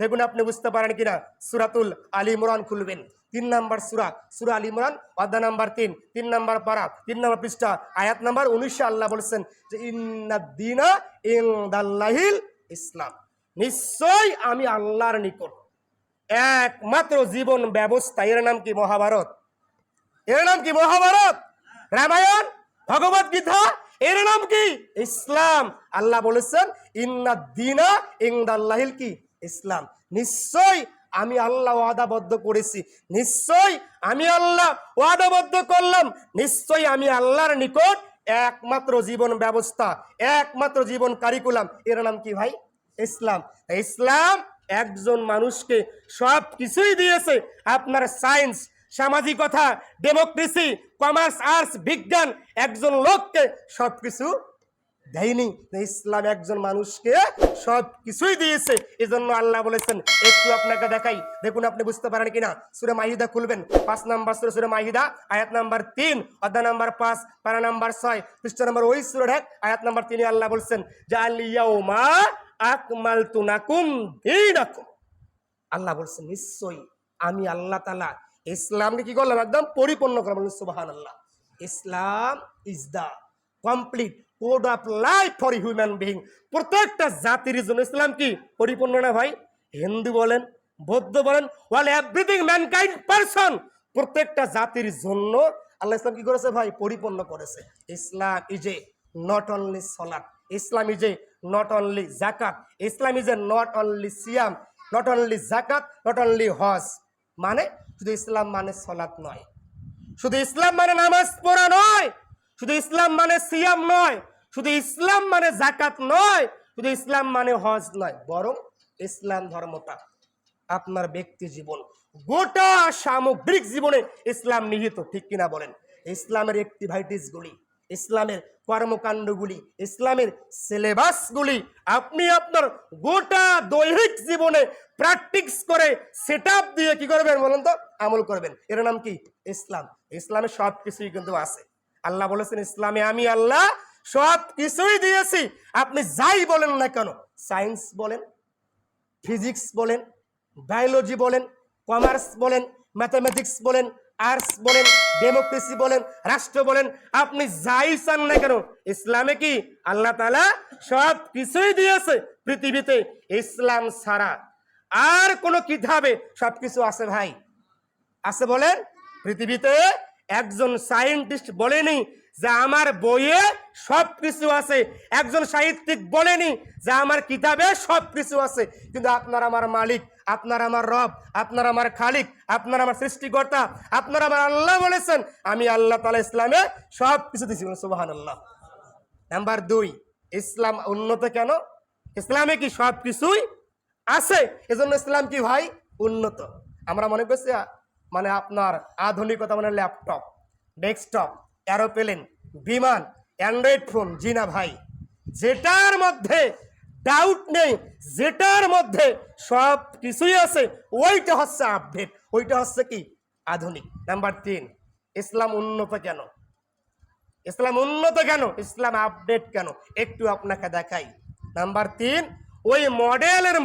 দেখুন, আপনি বুঝতে পারেন কিনা? সুরাতুল আলী ইমরান খুলবেন। তিন নাম্বার সুরা সুরা আলী ইমরান অধ্যায় নাম্বার তিন তিন নাম্বার পারা, তিন নাম্বার পৃষ্ঠা, আয়াত নাম্বার উনিশে আল্লাহ বলেছেন যে ইন্নাদ্দিনা ইনদাল্লাহিল ইসলাম। নিশ্চয় আমি আল্লাহর নিকট একমাত্র জীবন ব্যবস্থা। এর নাম কি মহাভারত? এর নাম কি মহাভারত? রামায়ণ? ভগবত গীতা? এর নাম কি? ইসলাম। আল্লাহ বলেছেন, ইন্না দিনা ইংদাল্লাহিল কি? ইসলাম। নিশ্চয় আমি আল্লাহ ওয়াদাবদ্ধ করেছি। নিশ্চয় আমি আল্লাহ ওয়াদাবদ্ধ করলাম। নিশ্চয় আমি আল্লাহর নিকট একমাত্র জীবন ব্যবস্থা, একমাত্র জীবন কারিকুলাম এর নাম কি ভাই? ইসলাম। ইসলাম একজন মানুষকে সব কিছুই দিয়েছে। আপনার সায়েন্স সামাজিকতা ডেমোক্রেসি কমার্স আর্টস বিজ্ঞান, একজন লোককে সব কিছু দেয়নি। ইসলাম একজন মানুষকে সব কিছুই দিয়েছে। এজন্য আল্লাহ বলেছেন, একটু আপনাকে দেখাই। দেখুন, আপনি বুঝতে পারেন কিনা? সুরে মাহিদা খুলবেন। পাঁচ নাম্বার সুরে সুরে মাহিদা আয়াত নাম্বার তিন, অধ্যায় নাম্বার পাঁচ, পারা নাম্বার ছয়, পৃষ্ঠ নাম্বার ওই সুরে ঢাক আয়াত নাম্বার তিনে আল্লাহ বলছেন যে আলিয়াউমা আকমাল তুনাকুম আল্লাহ বলছেন, নিশ্চয়ই আমি আল্লাহ তালা ইসলামকে কি করলাম? একদম পরিপূর্ণ করলাম। সুবাহান আল্লাহ Islam is the complete code of life for human being প্রত্যেকটা জাতির জন্য ইসলাম কি পরিপূর্ণ না ভাই? হিন্দু বলেন, বৌদ্ধ বলেন ওয়াল এভরিথিং ম্যানকাইন্ড পারসন প্রত্যেকটা জাতির জন্য আল্লাহ ইসলাম কি করেছে ভাই? পরিপূর্ণ করেছে। Islam is a not only সলাট Islam is a not only জাকাত Islam is a not only Siam not only জাকাত নট অনলি হজ। মানে শুধু ইসলাম মানে সলাৎ নয়। শুধু ইসলাম মানে নামাজ পড়া নয়। শুধু ইসলাম মানে সিয়াম নয়, শুধু ইসলাম মানে জাকাত নয়, শুধু ইসলাম মানে হজ নয়, বরং ইসলাম ধর্মটা আপনার ব্যক্তি জীবন, গোটা সামগ্রিক জীবনে ইসলাম নিহিত, ঠিক কিনা বলেন? ইসলামের অ্যাক্টিভিটিসগুলি ইসলামের কর্মকাণ্ডগুলি, ইসলামের সিলেবাসগুলি আপনি আপনার গোটা দৈহিক জীবনে প্র্যাকটিস করে সেট দিয়ে কি করবেন বলুন তো? আমল করবেন। এর নাম কি? ইসলাম। ইসলামে সব কিছুই কিন্তু আছে। আল্লাহ বলেছেন, ইসলামে আমি আল্লাহ সব কিছুই দিয়েছি। আপনি যাই বলেন না কেন, সায়েন্স বলেন, ফিজিক্স বলেন, বায়োলজি বলেন, কমার্স বলেন, ম্যাথামেটিক্স বলেন, আর্টস বলেন, ডেমোক্রেসি বলেন, রাষ্ট্র বলেন, আপনি যাই চান না কেন, ইসলামে কি আল্লাহ তালা সব কিছুই দিয়েছে পৃথিবীতে? ইসলাম ছাড়া আর কোনো কিতাবে সব কিছু আছে ভাই? আছে বলেন, পৃথিবীতে একজন সায়েন্টিস্ট বলেনি যে আমার বইয়ে সব কিছু আছে। একজন সাহিত্যিক বলেনি যে আমার কিতাবে সব কিছু আছে। কিন্তু আপনার আমার মালিক, আপনার আমার রব, আপনার আমার খালিক, আপনার আমার সৃষ্টিকর্তা, আপনার আমার আল্লাহ বলেছেন, আমি আল্লাহ তালা ইসলামে সব কিছু দিচ্ছি সুবাহান আল্লাহ নাম্বার দুই, ইসলাম উন্নত কেন? ইসলামে কি সব কিছুই আছে? এজন্য ইসলাম কি ভাই উন্নত? আমরা মনে করছি মানে আপনার আধুনিকতা মানে ল্যাপটপ ডেস্কটপ অ্যারোপ্লেন বিমান অ্যান্ড্রয়েড ফোন জি না ভাই। যেটার মধ্যে ডাউট নেই, যেটার মধ্যে সব কিছুই আছে, ওইটা হচ্ছে আপডেট ওইটা হচ্ছে কি? আধুনিক। নাম্বার তিন, ইসলাম উন্নত কেন? ইসলাম উন্নত কেন? ইসলাম আপডেট কেন? একটু আপনাকে দেখাই। নাম্বার তিন, ওই মডেলের